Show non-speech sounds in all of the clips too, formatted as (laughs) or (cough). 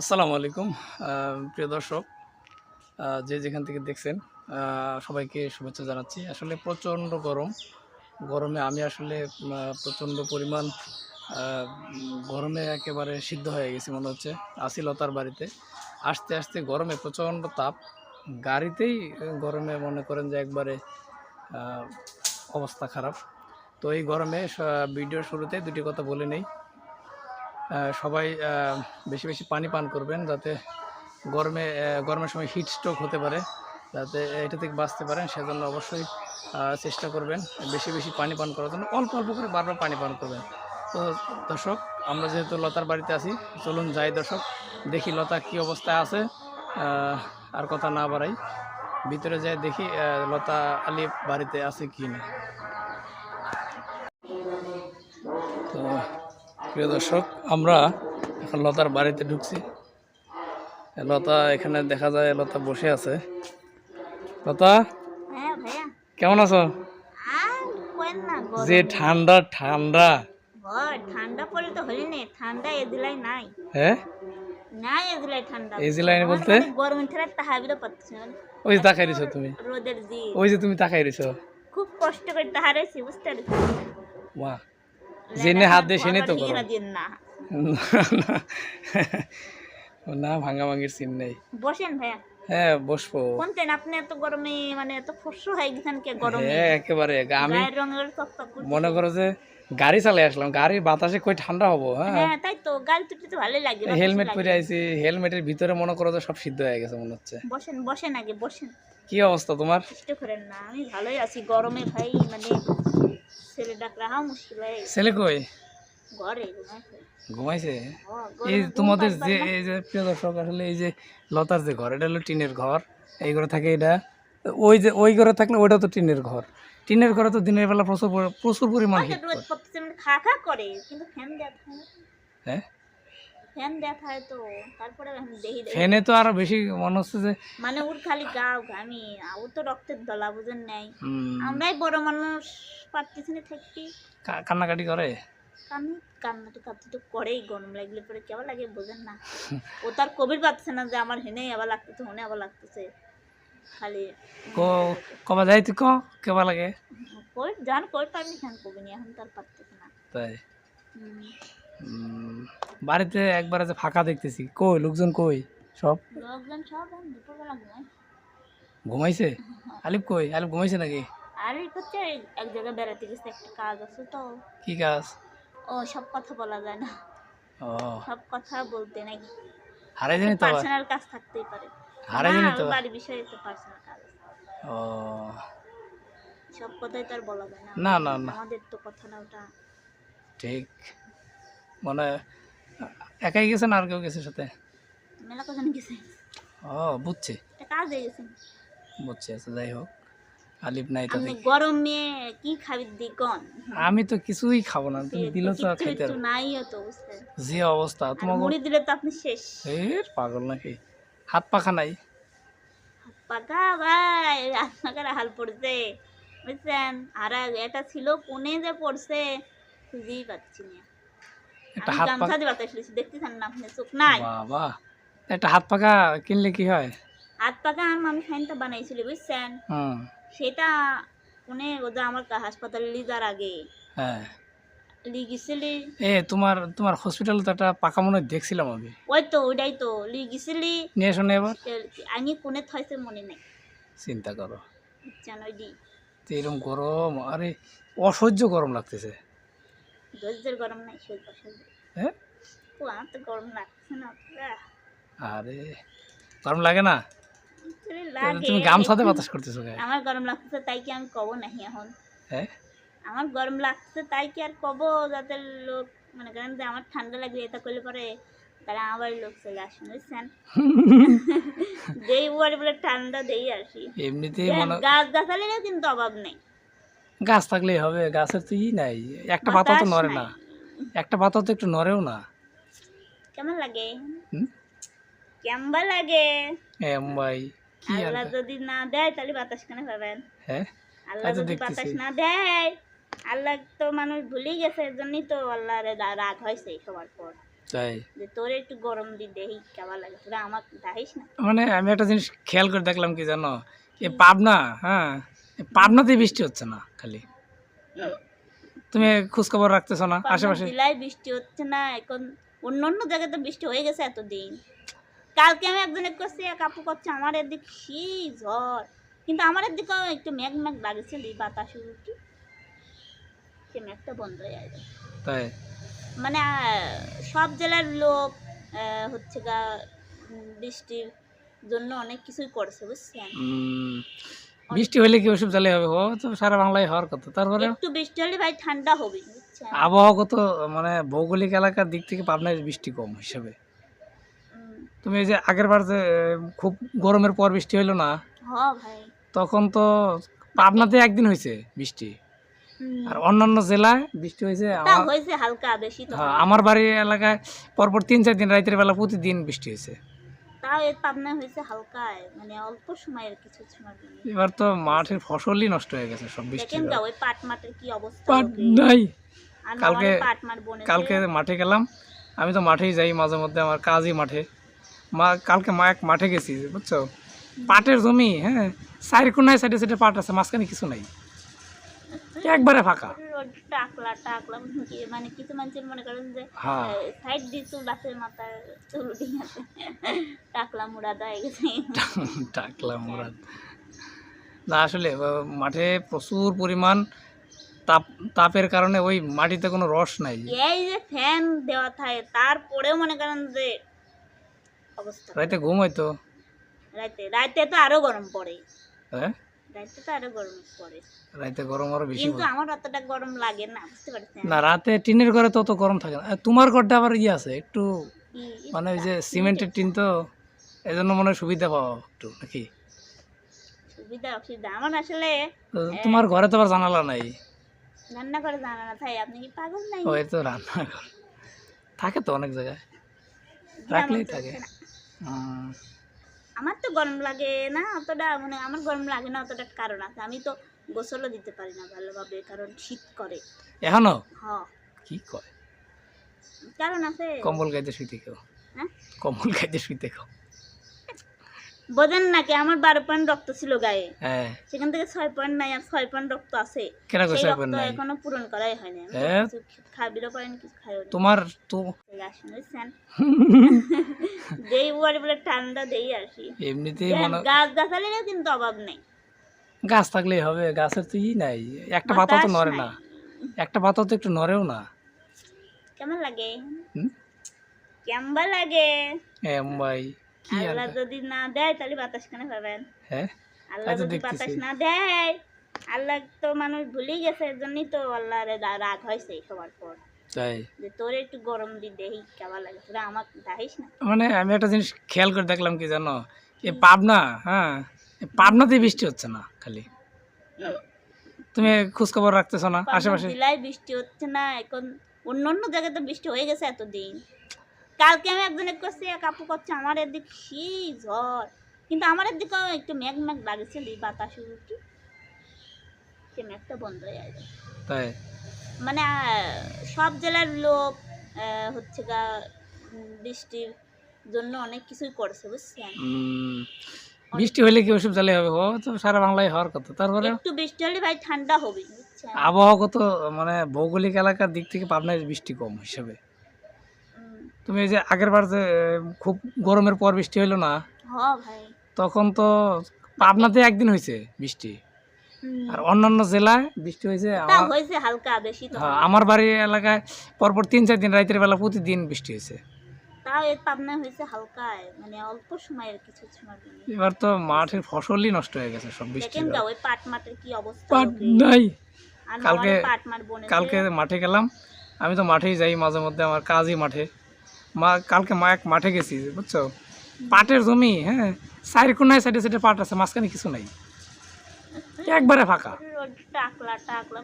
আসসালামু আলাইকুম প্রিয় দর্শক যে যেখান থেকে দেখছেন সবাইকে শুভেচ্ছা জানাচ্ছি। আসলে প্রচণ্ড গরম। গরমে আমি আসলে প্রচণ্ড পরিমাণ গরমে একেবারে সিদ্ধ হয়ে গেছি মনে হচ্ছে আসি বাড়িতে। আসতে আসতে গরমে প্রচণ্ড তাপ। গাড়িতেই গরমে মনে করেন যে একবারে অবস্থা খারাপ। তো এই গরমে ভিডিওর শুরুতে দুটি কথা বলে নেই। সবাই বেশি বেশি পানি পান করবেন যাতে গরমে গরমের সময় হিট স্ট্রোক হতে পারে, যাতে এটা থেকে বাঁচতে পারেন, সেজন্য অবশ্যই চেষ্টা করবেন বেশি বেশি পানি পান করার জন্য। অল্প অল্প করে বারবার পানি পান করবেন। তো দর্শক, আমরা যেহেতু লতার বাড়িতে আছি, চলুন যাই দর্শক, দেখি লতা কী অবস্থায় আছে আর কথা না বাড়াই। ভিতরে যাই দেখি লতা আলী বাড়িতে আছে কি না। প্রিয় দর্শক আমরা এখন লতার বাড়িতে ঢুকছি। লতা এখানে দেখা যায় লতা বসে আছে। লতা হ্যাঁ কেমন আছো? যে ঠান্ডা ঠান্ডা। ঠান্ডা পড়লে তো হলি নে ঠান্ডা এদিলাই নাই। হ্যাঁ? নাই এদিলাই ঠান্ডা। বলতে? গরম পাচ্ছি ওই যে তাকাই রইছো তুমি। রোদের জি। ওই যে তুমি তাকাই রইছো। খুব কষ্ট করে তাহারেছি বুঝতে পারছি। মা জেনে হাত দিয়ে সেনে তো করো। না ভাঙা ভাঙির সিন নেই। বসেন ভাইয়া। হ্যাঁ বসবো। কোনতেন আপনি এত গরমে মানে এত ফসু হয়ে গেছেন কে গরমে? হ্যাঁ একেবারে। আমি। মনে করো যে গাড়ি চালিয়ে আসলাম গাড়ির বাতাসে কই ঠান্ডা হব হ্যাঁ? হ্যাঁ তাই তো গাড়ি তুলতে তো ভালোই লাগে হেলমেট পরে আইছি হেলমেটের ভিতরে মনে করো যে সব সিদ্ধ হয়ে গেছে মনে হচ্ছে। বসেন বসেন আগে বসেন। কি অবস্থা তোমার? কষ্ট করেন না আমি ভালোই আছি গরমে ভাই মানে ছেলে ডাক রাখা মুশকিল হয়ে ছেলে কই? ঘরে ঘুমাইছে। ঘুমাইছে? এই তোমাদের যে এই যে প্রিয় দর্শক আসলে এই যে লতার যে ঘর এটা হলো টিনের ঘর এই ঘরে থাকে এটা ওই যে ওই ঘরে থাকলে ওইটা তো টিনের ঘর। টিনের ঘরে তো দিনের বেলা প্রচুর প্রচুর পরিমাণ হয়তো হিট রোদ পড়তেছে মানে খা খা করে কিন্তু ফ্যান থাকে না। হ্যাঁ? ফ্যান তো তারপরে আমি দেখি দেখি ফ্যানে তো আরও বেশি মনে হচ্ছে যে মানে ওর খালি গাও ঘামি ও তো রক্তের দলা বুঝেন নাই। আমরাই বড় মানুষ পারতেছি না থাকতে কা- কান্নাকাটি করে? আমি কান্নাটি কাঁদতে তো করেই গরম লাগলে পরে কেমন লাগে বোঝেন না। ও তার কবির পাচ্ছে না যে আমার হেনে আবার লাগতেছে হনে আবার লাগতেছে। খালি কো কবা যাই ক কেবা লাগে? কই জান কই পারবি খান কবি এখন তার পারতেছে না। তাই? বাড়িতে একবারে যে ফাঁকা দেখতেছি কই লোকজন কই? সব? লোকজন সব দুপুরবেলা ঘুমায়। ঘুমাইছে? আলিফ কই? আলিফ ঘুমাইছে নাকি? আর হচ্ছে এক জায়গায় বেড়াতে গেছে একটা কাজ আছে তো। কি কাজ? ও সব কথা বলা যায় না। ও। সব কথা বলতে নাই হারাই জানি তো পার্সোনাল কাজ থাকতেই পারে। হারাই না, তো? বাড়ির বিষয়ে তো পার্সোনাল কাজ ও। সব কথাই তো আর বলা যায় না। না না না। আমাদের তো কথা না ওটা ঠিক। মানে একাই গেছেন আর কেউ গেছে সাথে? মেলা কথা গেছে? ও বুঝছি। কাজ হয়ে গেছে। বুঝছি আচ্ছা যাই হোক। আলিফ নাই তো। গরমে কি খাবি দিকন আমি তো কিছুই খাব না তুমি দিল তো পারব। নাই তো যে অবস্থা তোমাকে মুড়ি দিলে তো আপনি শেষ। এর পাগল নাকি? হাত পাখা নাই? পাকা ভাই আপনাকে হাল পড়ছে। বুঝছেন? আর এটা ছিল কোনে যে পড়ছে খুঁজেই পাচ্ছি না। একটা হাত পাখা দিয়ে বাতাস লিছি দেখতেছেন না আপনি চোখ নাই? বাবা একটা হাত পাখা কিনলে কি হয়? হাত বানাইছিল বুঝছেন? সেটা কোনে ওদের আমার হাসপাতালে লিজার আগে। হ্যাঁ। লিগেছিলি এ তোমার তোমার হসপিটালে তো একটা পাকা মনে দেখছিলাম আমি। ওই তো ওইটাই তো লিগেছিলি নিয়ে এসো না এবার। আমি কোনে থাইছে মনে নাই। চিন্তা করো। দি। এরকম গরম আরে অসহ্য গরম লাগতেছে। গরম নাই সহ্য সহ্য হ্যাঁ? আমার তো গরম লাগছে না আরে গরম লাগে না? লাগে। তুমি গামছাতে বাতাস করতেছো আমার গরম লাগতেছে তাই কি আমি কব নাহি এখন? হ্যাঁ? আমার গরম লাগছে তাই কি আর কব? যাতে লোক মনে করেন যে আমার ঠান্ডা লাগবে এটা করলে পরে তারা আমার বাড়ির লোক চলে আসেন বুঝছেন? (laughs) দেই বাড়ি বলে ঠান্ডা দেই আসি এমনিতেই মনে গাছ গাছালিরও কিন্তু অভাব নেই। গাছ থাকলেই হবে গাছের তো ই নাই। একটা পাতা তো নড়ে না। একটা পাতা তো একটু নড়েও না। কেমন লাগে? কেমবা লাগে? এম ভাই কি আল্লাহ যদি না দেয় তাহলে বাতাস কেন পাবেন। হ্যাঁ? আল্লাহ যদি বাতাস না দেয় আল্লাহ তো মানুষ ভুলেই গেছে এর জন্যই তো আল্লাহর রা- রাগ হয়েছে সবার পর। তাই? যে তোরে একটু গরম দি দেহি কেমন লাগে। তোরা আমার দাহিস না? মানে আমি একটা জিনিস খেয়াল করে দেখলাম কি জানো? পাবনা হ্যাঁ? এই পাবনাতেই বৃষ্টি হচ্ছে না খালি। তুমি খোঁজখবর রাখতেছো না আশেপাশে? জেলায় বৃষ্টি হচ্ছে না এখন অন্য অন্য জায়গায় তো বৃষ্টি হয়ে গেছে এতদিন। কালকে আমি একজনের করছি এক আপু করছে আমার এদিক সেই ঝড়। কিন্তু আমার এদিকেও একটু মেঘ মেঘ লাগছে বাতাস উঠি সে বন্ধ হয়ে যাবে তাই? মানে সব জেলার লোক হচ্ছে গা বৃষ্টির জন্য অনেক কিছুই করছে বুঝছেন? বৃষ্টি হলে কি ওসব জ্বালে হবে? ও তো সারা বাংলায় হওয়ার কথা। তারপরে? একটু বৃষ্টি হলে ভাই ঠান্ডা হবে আবহাওয়াগত মানে ভৌগোলিক এলাকার দিক থেকে পাবনায় বৃষ্টি কম হিসাবে। তুমি এই যে আগের বার যে খুব গরমের পর বৃষ্টি হইল না হ ভাই। তখন তো পাবনাতে একদিন হয়েছে বৃষ্টি। আর অন্যান্য জেলায় বৃষ্টি হয়েছে হালকা বেশি হ্যাঁ, আমার বাড়ির এলাকায় পরপর তিন চার দিন রাতের বেলা প্রতিদিন বৃষ্টি হয়েছে। মানে। এবার তো মাঠের ফসলই নষ্ট হয়ে গেছে সব বৃষ্টি পাট। নাই। কালকে- কালকে মাঠে গেলাম আমি তো মাঠেই যাই মাঝে মধ্যে আমার কাজই মাঠে। মা কালকে মা এক মাঠে গেছি বুঝছ? পাটের জমি হ্যাঁ সাইড কোনায় সাইডে সাইডে পাট আছে মাঝখানে কিছু নাই। একবারে ফাঁকা। টাকলা টাকলা মানে কিছু মানুষের মনে করেন যে হ্যাঁ। সাইড দিয়ে চুল আছে মাথার চুল উঠে টাকলা মুড়া দেয় গেছে। টাকলা মুরাদ না আসলে মাঠে প্রচুর পরিমাণ তাপ তাপের কারণে ওই মাটিতে কোনো রস নাই। এই যে ফ্যান দেওয়া থাকে তারপরেও মনে করেন যে অবস্থা। রাতে ঘুম হয়তো রাতে রাতে তো আরও গরম পড়ে। হ্যাঁ? রাতে তো আরও গরম পড়ে। রাতে গরম আরও বেশি কিন্তু আমার অতটা গরম লাগে না বুঝতে পারছেন? না রাতে টিনের ঘরে গরম থাকে না। তোমার ঘরটা আবার ইয়ে আছে একটু মানে ওই যে সিমেন্টের টিন তো মনে হয় সুবিধা পাওয়া একটু নাকি? সুবিধা অসুবিধা। আমার আসলে তো তোমার ঘরে তো আবার জানালা নাই? রান্না করে জানা না আপনি কি পাগল নাই ওই তো রান্নাঘর। থাকে তো অনেক জায়গায়। রাখলেই থাকে। না। আমার তো গরম লাগে না অতটা মানে আমার গরম লাগে না অতটা কারণ আছে। আমি তো গোসলও দিতে পারি না ভালোভাবে কারণ শীত করে। এখনও? হ্যাঁ কি করে? কারণ আছে। কম্বল গাইতে শুইতে কেউ হ্যাঁ? কম্বল গাইতে শুইতে কেউ বোঝেন নাকি? আমার বারো পয়েন্ট রক্ত ছিল গায়ে। হ্যাঁ। সেখান থেকে ছয় পয়েন্ট নাই আর ছয় পয়েন্ট রক্ত আছে। সেই রক্ত এখনও পূরণ করাই হয়নি। হ্যাঁ? খাবিরও পারিনি কিছু খাইও তোমার তো দেই উয়ারে বলে ঠান্ডা দেই আসি এমনিতেই মনে গাছ গাছালিরও কিন্তু অভাব নেই। গাছ থাকলেই হবে গাছের তো ই নাই। একটা পাতা তো নড়ে না। একটা পাতা তো একটু নড়েও না। কেমন লাগে? কেমবা লাগে? এম ভাই। আল্লাহ যদি না দেয় তাহলে বাতাস কেন পাবেন হ্যাঁ? আল্লাহ যদি বাতাস না দেয় আল্লাহ তো মানুষ ভুলেই গেছে এর জন্যই তো আল্লাহর রাগ হয়েছে সবার পর। তাই? যে তোরে একটু গরম দি দেহি কেমন লাগে। তোরা আমার দাহিস না? মানে আমি একটা জিনিস খেয়াল করে দেখলাম কি জানো? পাবনা হ্যাঁ? এই পাবনাতেই বৃষ্টি হচ্ছে না খালি। তুমি খোঁজখবর রাখতেছো না? আশেপাশে? জেলায় বৃষ্টি হচ্ছে না এখন অন্য অন্য জায়গায় তো বৃষ্টি হয়ে গেছে এতদিন। কালকে আমি একজনের করছি এক আপু করছে আমার এদিক সেই ঝড় কিন্তু আমার এদিকেও একটু মেঘ মেঘ লাগছে এই বাতাস উঠি সে মেঘটা বন্ধ হয়ে যাবে তাই? মানে সব জেলার লোক হচ্ছে গা বৃষ্টির জন্য অনেক কিছুই করছে বুঝছেন? বৃষ্টি হলে কি ওসব জ্বালে হবে? ও তো সারা বাংলায় হওয়ার কথা। তারপরে? একটু বৃষ্টি হলে ভাই ঠান্ডা হবে আবহাওয়াগত মানে ভৌগোলিক এলাকার দিক থেকে পাবনায় বৃষ্টি কম হিসাবে। তুমি এই যে আগের বার যে খুব গরমের পর বৃষ্টি হইল না তখন তো পাবনাতে একদিন হয়েছে বৃষ্টি। আর অন্যান্য জেলায় বৃষ্টি হয়েছে আমার হ্যাঁ, আমার বাড়ির এলাকায় পরপর তিন চার দিন রাতের বেলা প্রতিদিন বৃষ্টি হয়েছে মানে। এবার তো মাঠের ফসলই নষ্ট হয়ে গেছে সব বৃষ্টি পাট। নাই। কালকে- কালকে মাঠে গেলাম আমি তো মাঠেই যাই মাঝে মধ্যে আমার কাজই মাঠে। মা কালকে মা এক মাঠে গেছি বুঝছ? পাটের জমি হ্যাঁ? সাইড কোনায় সাইডে সাইডে পাট আছে মাঝখানে কিছু নাই। একবারে ফাঁকা। টাকলা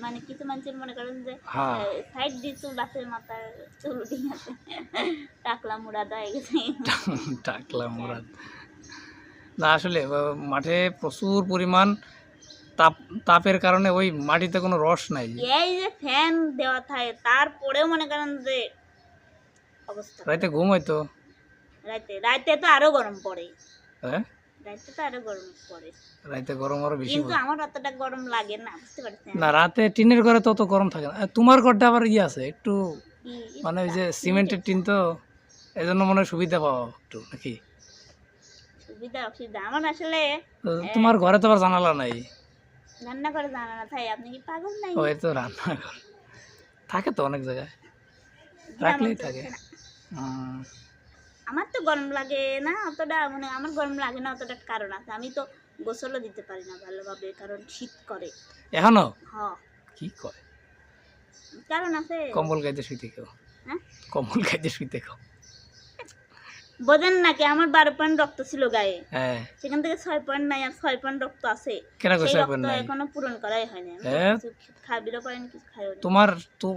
মানে কিছু মানুষের মনে করেন যে হ্যাঁ। সাইড দিয়ে চুল আছে। মাথার চুল উঠে গেছে। (laughs) টাকলা গেছে টাকলা না আসলে মাঠে প্রচুর পরিমাণ তাপ তাপের কারণে ওই মাটিতে কোনো রস নাই। এই যে ফ্যান দেওয়া থাকে তারপরেও মনে করেন যে অবস্থা। রাইতে ঘুম রাতে রাতে তো আরও গরম পড়ে। হ্যাঁ? রাতে তো আরও গরম পড়ে। রাইতে গরম আরও বেশি কিন্তু আমার অতটা গরম লাগে না বুঝতে পারছেন? না রাতে টিনের ঘরে তত গরম থাকে না। তোমার ঘরটা আবার ইয়ে আছে একটু মানে ওই যে সিমেন্টের টিন তো মনে সুবিধা পাওয়া একটু নাকি? সুবিধা অসুবিধা। আমার আসলে তো তোমার ঘরে তো আবার জানালা নাই? না আপনি কি পাগল নাই তো রান্নাঘর। থাকে তো অনেক জায়গায়। রাখলেই থাকে। আমার তো গরম লাগে না অতটা মানে আমার গরম লাগে না অতটা কারণ আছে। আমি তো গোসলও দিতে পারি না ভালোভাবে কারণ শীত করে। এখনও? হ। কি কয় কারণ আছে। কম্বল গাইতে শুইতে কেউ হ্যাঁ? কম্বল গাইতে শুইতে কেউ বোঝেন নাকি আমার বারো পয়েন্ট রক্ত ছিল গায়ে। হ্যাঁ। সেখান থেকে ছয় পয়েন্ট নাই আর ছয় পয়েন্ট রক্ত আছে। কেন সেই রক্ত এখনও পূরণ করাই হয়নি হ্যাঁ? খাবিরও পারিনি কিছু খাইও তোমার তো